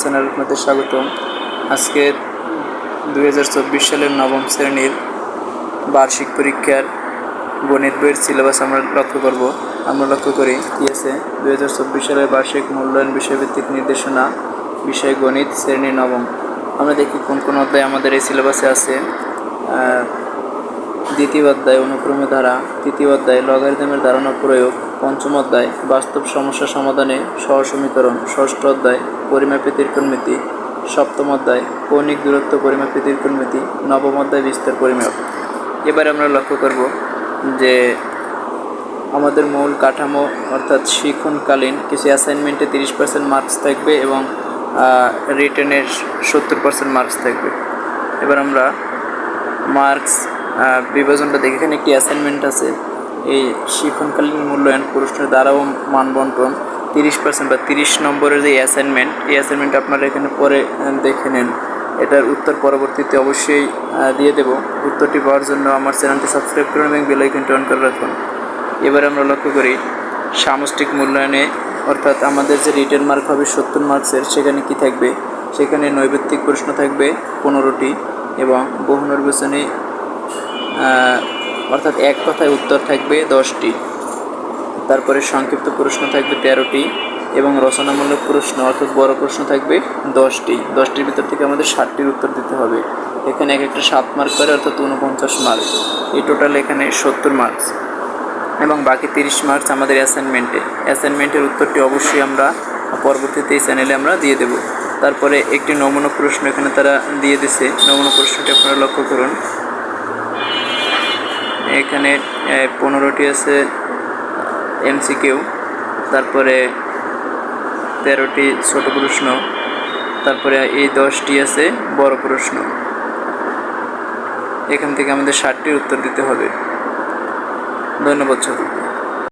Channel আপনাদের স্বাগতম। আজকে দু হাজার চব্বিশ সালের নবম শ্রেণির বার্ষিক পরীক্ষার গণিত বইয়ের সিলেবাস আমরা লক্ষ্য করব। আমরা লক্ষ্য করি, কি আছে? দু হাজার চব্বিশ সালের বার্ষিক মূল্যায়ন বিষয়ভিত্তিক নির্দেশনা বিষয় গণিত শ্রেণি নবম। আমরা দেখি কোন কোন অধ্যায় আমাদের এই সিলেবাসে আছে। দ্বিতীয় অধ্যায় অনুক্রমে ধারা, তৃতীয় অধ্যায় লগারিদমের ধারণা প্রয়োগ, পঞ্চম অধ্যায় বাস্তব সমস্যা সমাধানে সহসমীকরণ, ষষ্ঠ অধ্যায় পরিমাপী ত্রিকোণমিতি সপ্তম অধ্যায় কৌণিক দূরত্ব পরিমাপী ত্রিকোণমিতি নবম অধ্যায় বিস্তার পরিমাপ। এবারে আমরা লক্ষ্য করব যে আমাদের মূল কাঠামো অর্থাৎ শিখনকালীন কিছু অ্যাসাইনমেন্টে তিরিশ পার্সেন্ট মার্কস থাকবে এবং রিটেনের সত্তর পার্সেন্ট মার্কস থাকবে। এবার আমরা মার্কস বিভাজনটা দেখে এখানে একটি অ্যাসাইনমেন্ট আছে। এই শিক্ষণকালীন মূল্যায়ন প্রশ্নের দ্বারা ও মান বন্টন তিরিশ পার্সেন্ট বা তিরিশ নম্বরের যে অ্যাসাইনমেন্ট এই অ্যাসাইনমেন্ট আপনারা এখানে পরে দেখে নেন। এটার উত্তর পরবর্তীতে অবশ্যই দিয়ে দেব। উত্তরটি পাওয়ার জন্য আমার চ্যানেলটি সাবস্ক্রাইব করুন এবং বেল আইকনটি অন করে রাখুন। এবার আমরা লক্ষ্য করি, সামষ্টিক মূল্যায়নে, অর্থাৎ আমাদের যে রিটেন মার্ক হবে সত্তর মার্কসের সেখানে কি থাকবে? সেখানে নৈবেত্তিক প্রশ্ন থাকবে পনেরোটি এবং বহু নির্বাচনী অর্থাৎ এক কথায় উত্তর থাকবে দশটি। তারপরে সংক্ষিপ্ত প্রশ্ন থাকবে তেরোটি এবং রচনামূলক প্রশ্ন, অর্থাৎ বড় প্রশ্ন থাকবে দশটি। দশটির ভিতর থেকে আমাদের ষাটটির উত্তর দিতে হবে। এখানে এক একটা সাত মার্ক করে, অর্থাৎ উনপঞ্চাশ মার্ক এই টোটাল এখানে সত্তর মার্কস এবং বাকি তিরিশ মার্কস আমাদের অ্যাসাইনমেন্টে অ্যাসাইনমেন্টের উত্তরটি অবশ্যই আমরা পরবর্তীতে এই চ্যানেলে আমরা দিয়ে দেব। তারপরে একটি নমুনা প্রশ্ন এখানে তারা দিয়ে দিছে। নমুনা প্রশ্নটি আপনারা লক্ষ্য করুন। এখানে পনেরোটি আছে এমসিকিউ, তারপরে তেরোটি ছোট প্রশ্ন, তারপরে এই দশটি আছে বড় প্রশ্ন। এখান থেকে আমাদের ষাটটির উত্তর দিতে হবে। ধন্যবাদ সকলকে